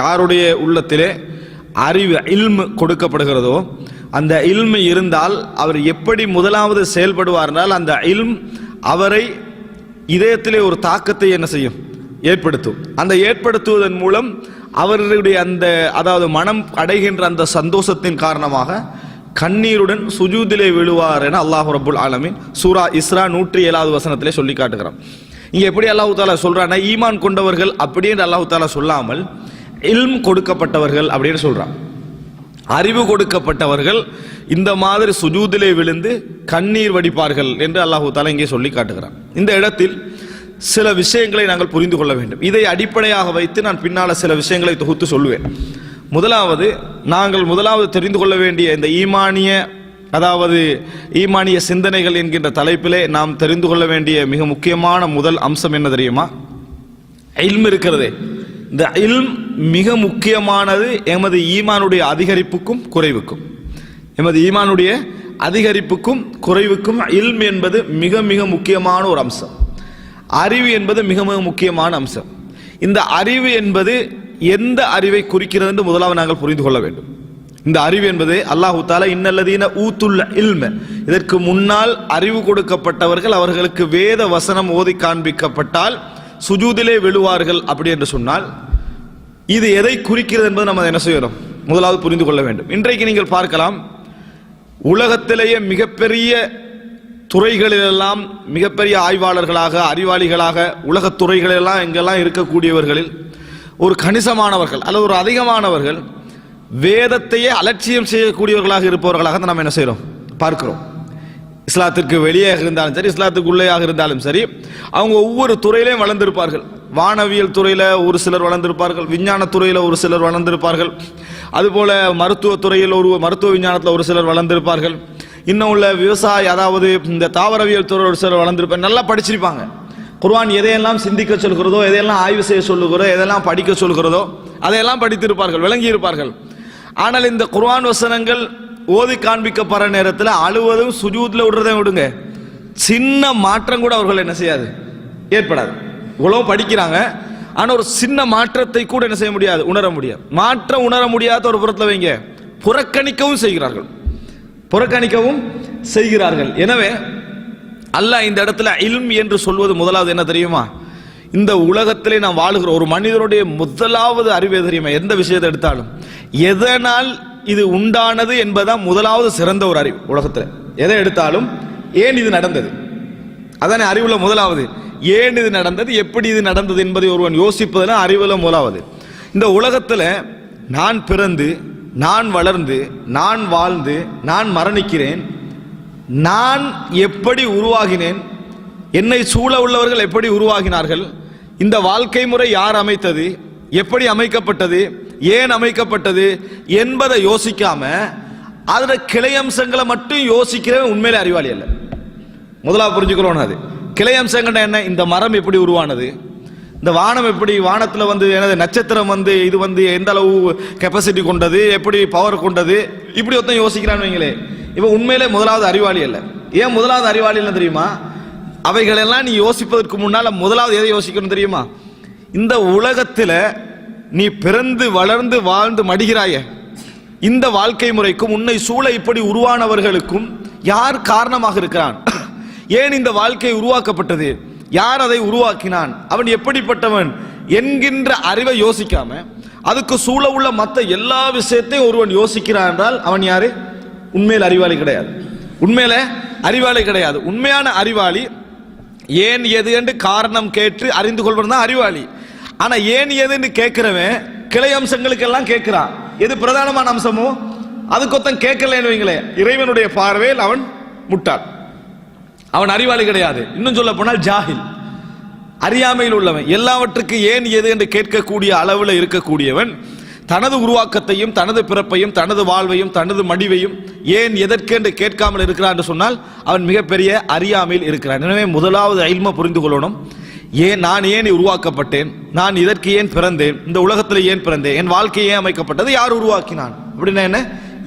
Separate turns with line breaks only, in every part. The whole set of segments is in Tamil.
யாருடைய உள்ளத்திலே அறிவு இல்மு கொடுக்கப்படுகிறதோ அந்த இல்மு இருந்தால் அவர் எப்படி முதலாவது செயல்படுவார் என்றால் அந்த இல்ம் அவரை இதயத்திலே ஒரு தாக்கத்தை என்ன செய்யும் ஏற்படுத்தும் அந்த ஏற்படுத்துவதன் மூலம் அவர்களுடைய அந்த அதாவது மனம் அடைகின்ற அந்த சந்தோஷத்தின் காரணமாக கண்ணீருடன் சுஜூதிலே விழுவார் என அல்லாஹு ரபுல் ஆலமின் சூரா இஸ்ரா நூற்றி ஏழாவது வசனத்திலே சொல்லி காட்டுகிறான் இங்கே எப்படி அல்லாஹு தாலா சொல்கிறான்னா ஈமான் கொண்டவர்கள் அப்படின்னு அல்லாஹு தாலா சொல்லாமல் இல்ம் கொடுக்கப்பட்டவர்கள் அப்படின்னு சொல்றான் அறிவு கொடுக்கப்பட்டவர்கள் இந்த மாதிரி சுஜூதிலே விழுந்து கண்ணீர் வடிப்பார்கள் என்று அல்லாஹு தாலா இங்கே சொல்லி காட்டுகிறான் இந்த இடத்தில் சில விஷயங்களை நாங்கள் புரிந்து கொள்ள வேண்டும் இதை அடிப்படையாக வைத்து நான் பின்னால் சில விஷயங்களை தொகுத்து சொல்லுவேன் முதலாவது நாங்கள் முதலாவது தெரிந்து கொள்ள வேண்டிய இந்த ஈமானிய அதாவது ஈமானிய சிந்தனைகள் என்கின்ற தலைப்பிலே நாம் தெரிந்து கொள்ள வேண்டிய மிக முக்கியமான முதல் அம்சம் என்ன தெரியுமா இல்ம் இருக்கிறதே இந்த இல்ம் மிக முக்கியமானது எமது ஈமானுடைய அதிகரிப்புக்கும் குறைவுக்கும் எமது ஈமானுடைய அதிகரிப்புக்கும் குறைவுக்கும் இல்ம் என்பது மிக மிக முக்கியமான ஒரு அம்சம் அறிவு என்பது மிக மிக முக்கியமான அம்சம் இந்த அறிவு என்பது எந்த அறிவை குறிக்கிறது என்று முதலாவது நாங்கள் புரிந்து கொள்ள வேண்டும் இந்த அறிவு என்பது அல்லாஹு தாலா இன்னல்லதீன ஊத்துள்ள இல்ம இதற்கு முன்னால் அறிவு கொடுக்கப்பட்டவர்கள் அவர்களுக்கு வேத வசனம் ஓதி காண்பிக்கப்பட்டால் சுஜூதிலே விழுவார்கள் அப்படி என்று சொன்னால் இது எதை குறிக்கிறது என்பது நம்ம என்ன செய்யணும் முதலாவது புரிந்து கொள்ள வேண்டும் இன்றைக்கு நீங்கள் பார்க்கலாம் உலகத்திலேயே மிகப்பெரிய துறைகளிலெல்லாம் மிகப்பெரிய ஆய்வாளர்களாக அறிவாளிகளாக உலகத் துறைகளெல்லாம் எங்கெல்லாம் இருக்கக்கூடியவர்களில் ஒரு கணிசமானவர்கள் அல்லது ஒரு அதிகமானவர்கள் வேதத்தையே அலட்சியம் செய்யக்கூடியவர்களாக இருப்பவர்களாக நம்ம என்ன செய்கிறோம் பார்க்கிறோம் இஸ்லாத்திற்கு வெளியே இருந்தாலும் சரி இஸ்லாத்துக்கு உள்ளேயாக இருந்தாலும் சரி அவங்க ஒவ்வொரு துறையிலையும் வளர்ந்திருப்பார்கள் வானவியல் துறையில் ஒரு சிலர் வளர்ந்திருப்பார்கள் விஞ்ஞான துறையில் ஒரு சிலர் வளர்ந்திருப்பார்கள் அதுபோல் மருத்துவ துறையில் ஒரு மருத்துவ விஞ்ஞானத்தில் ஒரு சிலர் வளர்ந்திருப்பார்கள் இன்னும் உள்ள விவசாயி அதாவது இந்த தாவரவியல் துறை ஒரு சிலர் வளர்ந்திருப்பாங்க நல்லா படிச்சிருப்பாங்க குர்வான் எதையெல்லாம் சிந்திக்க சொல்கிறதோ எதையெல்லாம் ஆய்வு செய்ய சொல்லுகிறதோ எதெல்லாம் படிக்க சொல்கிறதோ அதையெல்லாம் படித்திருப்பார்கள் விளங்கியிருப்பார்கள் ஆனால் இந்த குர்வான் வசனங்கள் ஓதி காண்பிக்கப்படுற நேரத்தில் அழுவதும் சுஜூத்தில் விடுறதையும் விடுங்க சின்ன மாற்றம் கூட அவர்கள் என்ன செய்யாது ஏற்படாது இவ்வளோ படிக்கிறாங்க ஆனால் ஒரு சின்ன மாற்றத்தை கூட என்ன செய்ய முடியாது உணர முடியாது மாற்றம் உணர முடியாத ஒரு புறத்தில் வைங்க புறக்கணிக்கவும் செய்கிறார்கள் புறக்கணிக்கவும் செய்கிறார்கள் எனவே அல்ல இந்த இடத்துல இல்ம் என்று சொல்வது முதலாவது என்ன தெரியுமா இந்த உலகத்திலே நாம் வாழுகிறோம் ஒரு மனிதனுடைய முதலாவது அறிவை தெரியுமா எந்த விஷயத்தை எடுத்தாலும் எதனால் இது உண்டானது என்பதுதான் முதலாவது சிறந்த ஒரு அறிவு உலகத்தில் எதை எடுத்தாலும் ஏன் இது நடந்தது அதான அறிவுல முதலாவது ஏன் இது நடந்தது எப்படி இது நடந்தது என்பதை ஒருவன் யோசிப்பதுனா அறிவுல முதலாவது இந்த உலகத்தில் நான் பிறந்து நான் வளர்ந்து நான் வாழ்ந்து நான் மரணிக்கிறேன் நான் எப்படி உருவாகினேன் என்னை சூழ உள்ளவர்கள் எப்படி உருவாகினார்கள் இந்த வாழ்க்கை முறை யார் அமைத்தது எப்படி அமைக்கப்பட்டது ஏன் அமைக்கப்பட்டது என்பதை யோசிக்காம அதில் கிளையம்சங்களை மட்டும் யோசிக்கிறவன் உண்மையிலே அறிவாளி அல்ல முதலாக புரிஞ்சுக்கிறோம் அது கிளையம்சங்கள் என்ன இந்த மரம் எப்படி உருவானது இந்த வானம் எப்படி வானத்தில் வந்து எனது நட்சத்திரம் வந்து இது வந்து எந்த அளவு கெப்பாசிட்டி கொண்டது எப்படி பவர் கொண்டது இப்படி ஒருத்தன் யோசிக்கிறான்னு வைங்களே இவன் உண்மையிலே முதலாவது அறிவாளி அல்ல ஏன் முதலாவது அறிவாளி இல்லை தெரியுமா அவைகளெல்லாம் நீ யோசிப்பதற்கு முன்னால் முதலாவது எதை யோசிக்கணும் தெரியுமா இந்த உலகத்தில் நீ பிறந்து வளர்ந்து வாழ்ந்து மடிகிறாய இந்த வாழ்க்கை முறைக்கும் உன்னை சூழ இப்படி உருவானவர்களுக்கும் யார் காரணமாக இருக்கிறான் ஏன் இந்த வாழ்க்கை உருவாக்கப்பட்டது யார் அதை உருவாக்கினான் அவன் எப்படிப்பட்டவன் என்கின்ற அறிவை யோசிக்காம அதுக்கு சூழ உள்ள மற்ற எல்லா விஷயத்தையும் ஒருவன் யோசிக்கிறான் என்றால் அவன் யாரு உண்மையில் அறிவாளி கிடையாது உண்மையில அறிவாளி கிடையாது உண்மையான அறிவாளி ஏன் எது என்று காரணம் கேட்டு அறிந்து கொள்வது தான் அறிவாளி ஆனா ஏன் எதுன்னு கேட்கிறவன் கிளை அம்சங்களுக்கு எல்லாம் கேட்கிறான் எது பிரதானமான அம்சமோ அதுக்கொத்தன் கேட்கலன்னு வைங்களேன் இறைவனுடைய பார்வையில் அவன் முட்டாள் அவன் அறிவாளி கிடையாது இன்னும் சொல்ல போனால் ஜாகில் அறியாமையில் உள்ளவன் எல்லாவற்றுக்கு ஏன் எது என்று கேட்கக்கூடிய அளவில் இருக்கக்கூடியவன் தனது உருவாக்கத்தையும் தனது பிறப்பையும் தனது வாழ்வையும் தனது மடிவையும் ஏன் எதற்கு என்று கேட்காமல் இருக்கிறான் என்று சொன்னால் அவன் மிகப்பெரிய அறியாமையில் இருக்கிறான் எனவே முதலாவது ஐல்மை புரிந்து கொள்ளணும் ஏன் நான் ஏன் உருவாக்கப்பட்டேன் நான் இதற்கு ஏன் பிறந்தேன் இந்த உலகத்தில் ஏன் பிறந்தேன் என் வாழ்க்கை ஏன் அமைக்கப்பட்டது யார் உருவாக்கினான் அப்படின்னா என்ன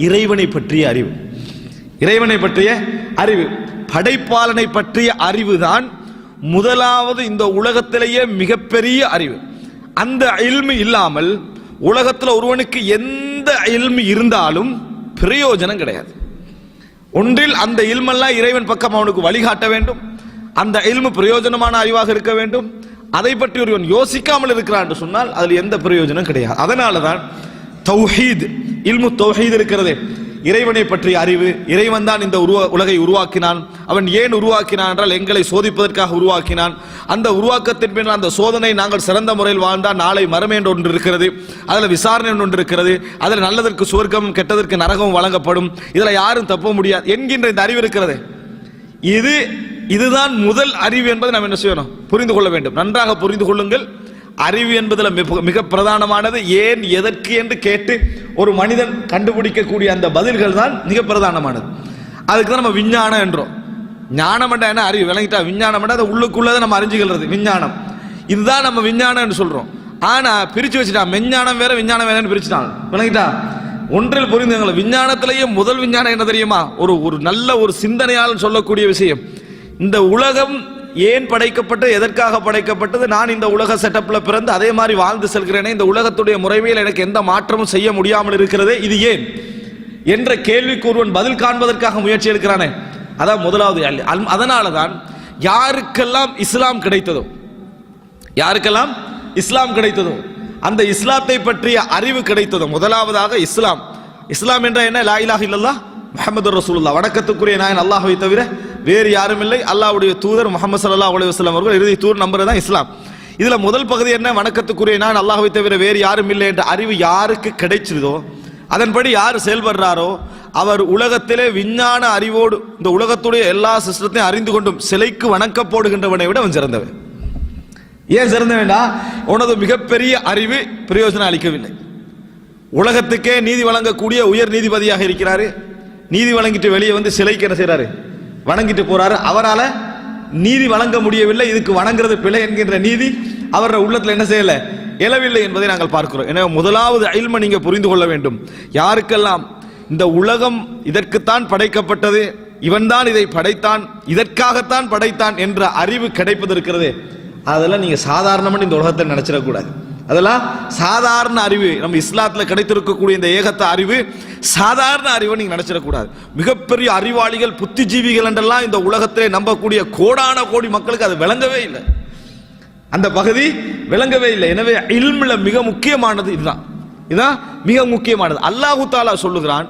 இறைவனை பற்றிய அறிவு இறைவனை பற்றிய அறிவு படைப்பாளனை பற்றிய அறிவு தான் முதலாவது இந்த உலகத்திலேயே மிகப்பெரிய அறிவு அந்த அயல்மு இல்லாமல் உலகத்தில் ஒருவனுக்கு எந்த அயல்மு இருந்தாலும் பிரயோஜனம் கிடையாது ஒன்றில் அந்த இல்மெல்லாம் இறைவன் பக்கம் அவனுக்கு வழிகாட்ட வேண்டும் அந்த இல்மு பிரயோஜனமான அறிவாக இருக்க வேண்டும் அதை பற்றி ஒருவன் யோசிக்காமல் இருக்கிறான் என்று சொன்னால் அதில் எந்த பிரயோஜனம் கிடையாது அதனால தான் தௌஹீத் இல்மு தௌஹீத் இருக்கிறதே இறைவனை பற்றிய அறிவு இறைவன் தான் இந்த உருவ உலகை உருவாக்கினான் அவன் ஏன் உருவாக்கினான் என்றால் எங்களை சோதிப்பதற்காக உருவாக்கினான் அந்த உருவாக்கத்தின் பின்னால் அந்த சோதனை நாங்கள் சிறந்த முறையில் வாழ்ந்தால் நாளை மரமே என்று ஒன்று இருக்கிறது அதில் விசாரணை ஒன்று இருக்கிறது அதில் நல்லதற்கு சுவர்க்கம் கெட்டதற்கு நரகம் வழங்கப்படும் இதில் யாரும் தப்ப முடியாது என்கின்ற இந்த அறிவு இருக்கிறது இது இதுதான் முதல் அறிவு என்பதை நாம் என்ன செய்யணும் புரிந்து கொள்ள வேண்டும் நன்றாக புரிந்து கொள்ளுங்கள் அறிவு என்பதில் மிக பிரதானமானது ஏன் எதற்கு என்று கேட்டு ஒரு மனிதன் கண்டுபிடிக்கக்கூடிய அந்த பதில்கள் தான் மிக பிரதானமானது அதுக்கு தான் நம்ம விஞ்ஞானம் என்றோம் ஞானம் என்ன அறிவு விளங்கிட்டா விஞ்ஞானம் அதை உள்ளுக்குள்ளதை நம்ம அறிஞ்சுக்கிறது விஞ்ஞானம் இதுதான் நம்ம என்று சொல்கிறோம் ஆனால் பிரித்து வச்சுட்டான் மெஞ்ஞானம் வேற விஞ்ஞானம் வேறன்னு பிரிச்சுட்டாங்க விளங்கிட்டா ஒன்றில் புரிந்து விஞ்ஞானத்திலேயே முதல் விஞ்ஞானம் என்ன தெரியுமா ஒரு ஒரு நல்ல ஒரு சிந்தனையால் சொல்லக்கூடிய விஷயம் இந்த உலகம் ஏன் படைக்கப்பட்டு எதற்காக படைக்கப்பட்டது நான் இந்த உலக செட்டப்பில் பிறந்து அதே மாதிரி வாழ்ந்து செல்கிறேனே இந்த உலகத்துடைய முறைமையில் எனக்கு எந்த மாற்றமும் செய்ய முடியாமல் இருக்கிறது இது ஏன் என்ற கேள்விக்கு ஒருவன் பதில் காண்பதற்காக முயற்சி எடுக்கிறானே அதான் முதலாவது அதனால தான் யாருக்கெல்லாம் இஸ்லாம் கிடைத்ததோ யாருக்கெல்லாம் இஸ்லாம் கிடைத்ததோ அந்த இஸ்லாத்தை பற்றிய அறிவு கிடைத்ததோ முதலாவதாக இஸ்லாம் இஸ்லாம் என்ற என்ன லாயிலாக இல்லல்லா முகமது ரசூல்லா வணக்கத்துக்குரிய நாயன் அல்லாஹை தவிர வேறு யாரும் இல்லை அல்லாவுடைய தூதர் முகமது சல்லா அலி வஸ்லாம் அவர்கள் இறுதி தூர் நம்புறது தான் இஸ்லாம் இதில் முதல் பகுதி என்ன வணக்கத்துக்குரிய நான் அல்லாஹை தவிர வேறு யாரும் இல்லை என்ற அறிவு யாருக்கு கிடைச்சிருதோ அதன்படி யார் செயல்படுறாரோ அவர் உலகத்திலே விஞ்ஞான அறிவோடு இந்த உலகத்துடைய எல்லா சிஸ்டத்தையும் அறிந்து கொண்டும் சிலைக்கு வணக்க போடுகின்றவனை விட அவன் சிறந்தவன் ஏன் சிறந்தவன்டா உனது மிகப்பெரிய அறிவு பிரயோஜனம் அளிக்கவில்லை உலகத்துக்கே நீதி வழங்கக்கூடிய உயர் நீதிபதியாக இருக்கிறாரு நீதி வழங்கிட்டு வெளியே வந்து சிலைக்கு என்ன செய்கிறாரு வணங்கிட்டு போறாரு அவரால் நீதி வழங்க முடியவில்லை இதுக்கு வணங்குறது பிழை என்கின்ற நீதி அவரோட உள்ளத்தில் என்ன செய்யலை எழவில்லை என்பதை நாங்கள் பார்க்கிறோம் எனவே முதலாவது அயில்மை நீங்கள் புரிந்து கொள்ள வேண்டும் யாருக்கெல்லாம் இந்த உலகம் இதற்குத்தான் படைக்கப்பட்டது இவன்தான் இதை படைத்தான் இதற்காகத்தான் படைத்தான் என்ற அறிவு கிடைப்பது இருக்கிறது அதெல்லாம் நீங்கள் சாதாரணமாக இந்த உலகத்தை நினச்சிடக்கூடாது அதெல்லாம் சாதாரண அறிவு நம்ம இஸ்லாத்தில் கிடைத்திருக்கக்கூடிய இந்த ஏகத்த அறிவு சாதாரண அறிவை நீங்கள் நினச்சிடக்கூடாது மிகப்பெரிய அறிவாளிகள் புத்திஜீவிகள் என்றெல்லாம் இந்த உலகத்திலே நம்பக்கூடிய கோடான கோடி மக்களுக்கு அது விளங்கவே இல்லை அந்த பகுதி விளங்கவே இல்லை எனவே இல்மில் மிக முக்கியமானது இதுதான் இதுதான் மிக முக்கியமானது அல்லாஹு தாலா சொல்லுகிறான்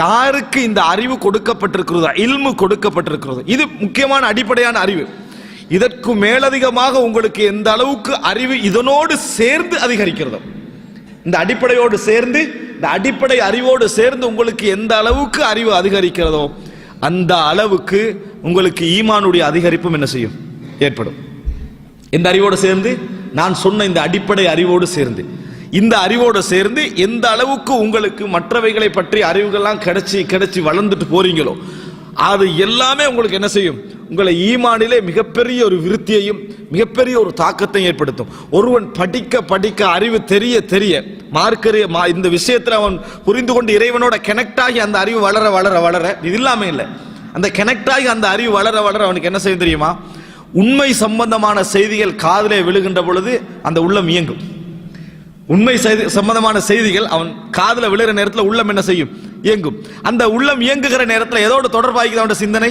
யாருக்கு இந்த அறிவு கொடுக்கப்பட்டிருக்கிறதோ இல்மு கொடுக்கப்பட்டிருக்கிறதோ இது முக்கியமான அடிப்படையான அறிவு இதற்கு மேலதிகமாக உங்களுக்கு எந்த அளவுக்கு அறிவு இதனோடு சேர்ந்து அதிகரிக்கிறதோ இந்த அடிப்படையோடு சேர்ந்து இந்த அடிப்படை அறிவோடு சேர்ந்து உங்களுக்கு எந்த அளவுக்கு அறிவு அதிகரிக்கிறதோ அந்த அளவுக்கு உங்களுக்கு ஈமானுடைய அதிகரிப்பும் என்ன செய்யும் ஏற்படும் இந்த அறிவோடு சேர்ந்து நான் சொன்ன இந்த அடிப்படை அறிவோடு சேர்ந்து இந்த அறிவோடு சேர்ந்து எந்த அளவுக்கு உங்களுக்கு மற்றவைகளை பற்றி அறிவுகள்லாம் கிடைச்சி கிடைச்சி வளர்ந்துட்டு போறீங்களோ அது எல்லாமே உங்களுக்கு என்ன செய்யும் உங்களை ஈமானிலே மிகப்பெரிய ஒரு விருத்தியையும் மிகப்பெரிய ஒரு தாக்கத்தையும் ஏற்படுத்தும் ஒருவன் படிக்க படிக்க அறிவு தெரிய தெரிய மார்க்கறிய இந்த விஷயத்தில் அவன் புரிந்து கொண்டு இறைவனோட கனெக்ட் ஆகி அந்த அறிவு வளர வளர வளர இது இல்லாமல் இல்லை அந்த கனெக்ட் ஆகி அந்த அறிவு வளர வளர அவனுக்கு என்ன செய்ய தெரியுமா உண்மை சம்பந்தமான செய்திகள் காதலே விழுகின்ற பொழுது அந்த உள்ளம் இயங்கும் உண்மை செய்தி சம்பந்தமான செய்திகள் அவன் காதில் விழுகிற நேரத்தில் உள்ளம் என்ன செய்யும் இயங்கும் அந்த உள்ளம் இயங்குகிற நேரத்தில் எதோட தொடர்பாகிக்குது அவனோட சிந்தனை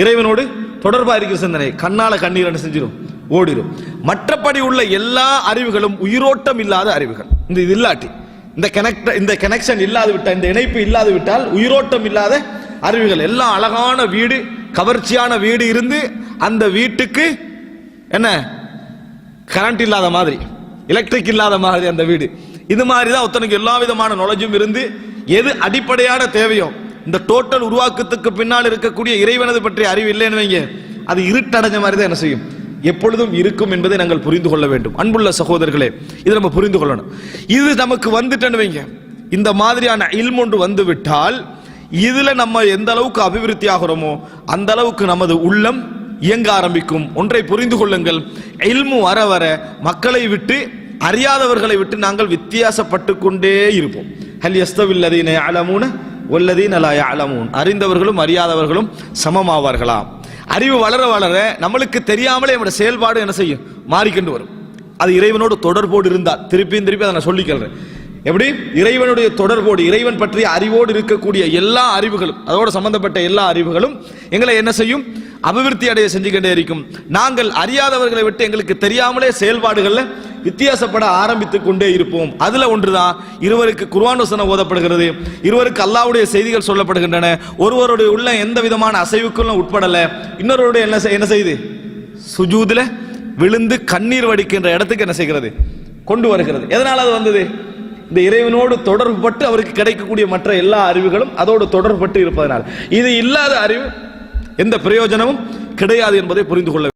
இறைவனோடு தொடர்பாக இருக்கிற சிந்தனை கண்ணால கண்ணீர் என்ன செஞ்சிடும் ஓடிடும் மற்றபடி உள்ள எல்லா அறிவுகளும் உயிரோட்டம் இல்லாத அறிவுகள் இந்த இது இல்லாட்டி இந்த கனெக்ட் இந்த கனெக்ஷன் இல்லாது விட்டால் இந்த இணைப்பு இல்லாது விட்டால் உயிரோட்டம் இல்லாத அறிவுகள் எல்லாம் அழகான வீடு கவர்ச்சியான வீடு இருந்து அந்த வீட்டுக்கு என்ன கரண்ட் இல்லாத மாதிரி எலக்ட்ரிக் இல்லாத மாதிரி அந்த வீடு இது மாதிரி தான் ஒத்தனுக்கு எல்லா விதமான நுழைஞ்சும் இருந்து எது அடிப்படையான தேவையோ இந்த டோட்டல் உருவாக்கத்துக்கு பின்னால் இருக்கக்கூடிய இறைவனது பற்றிய அறிவு இல்லைன்னு வைங்க அது இருட்டடைஞ்ச மாதிரி தான் என்ன செய்யும் எப்பொழுதும் இருக்கும் என்பதை நாங்கள் புரிந்து கொள்ள வேண்டும் அன்புள்ள சகோதரர்களே இது நம்ம புரிந்து கொள்ளணும் இது நமக்கு வந்துட்டேன்னு வைங்க இந்த மாதிரியான வந்து வந்துவிட்டால் இதில் நம்ம எந்த அளவுக்கு அபிவிருத்தி ஆகிறோமோ அந்த அளவுக்கு நமது உள்ளம் இயங்க ஆரம்பிக்கும் ஒன்றை புரிந்து கொள்ளுங்கள் இல்மு வர வர மக்களை விட்டு அறியாதவர்களை விட்டு நாங்கள் வித்தியாசப்பட்டு கொண்டே இருப்போம் ஹல் எஸ்தவில்லதீன அலமூன உள்ளதே அலா யாலமூன் அறிந்தவர்களும் அறியாதவர்களும் சமமாவார்களாம் அறிவு வளர வளர நம்மளுக்கு தெரியாமலே நம்மளோட செயல்பாடு என்ன செய்யும் மாறிக்கொண்டு வரும் அது இறைவனோடு தொடர்போடு இருந்தால் திருப்பியும் திருப்பி அதை நான் சொல்லிக்கிறேன் எப்படி இறைவனுடைய தொடர்போடு இறைவன் பற்றிய அறிவோடு இருக்கக்கூடிய எல்லா அறிவுகளும் அதோடு சம்பந்தப்பட்ட எல்லா அறிவுகளும் எங்களை என்ன செய்யும் அபிவிருத்தி அடைய செஞ்சுக்கிட்டே இருக்கும் நாங்கள் அறியாதவர்களை விட்டு எங்களுக்கு தெரியாமலே செயல்பாடுகளில் வித்தியாசப்பட ஆரம்பித்து கொண்டே இருப்போம் அதுல ஒன்றுதான் இருவருக்கு குர்வான் வசனம் ஓதப்படுகிறது இருவருக்கு அல்லாவுடைய செய்திகள் சொல்லப்படுகின்றன ஒருவருடைய உள்ள எந்த விதமான அசைவுக்குள்ள உட்படல இன்னொருடைய என்ன என்ன செய்து சுஜூதில் விழுந்து கண்ணீர் வடிக்கின்ற இடத்துக்கு என்ன செய்கிறது கொண்டு வருகிறது எதனால் அது வந்தது இந்த இறைவனோடு தொடர்புபட்டு அவருக்கு கிடைக்கக்கூடிய மற்ற எல்லா அறிவுகளும் அதோடு தொடர்புபட்டு இருப்பதனால் இது இல்லாத அறிவு எந்த பிரயோஜனமும் கிடையாது என்பதை புரிந்து கொள்ள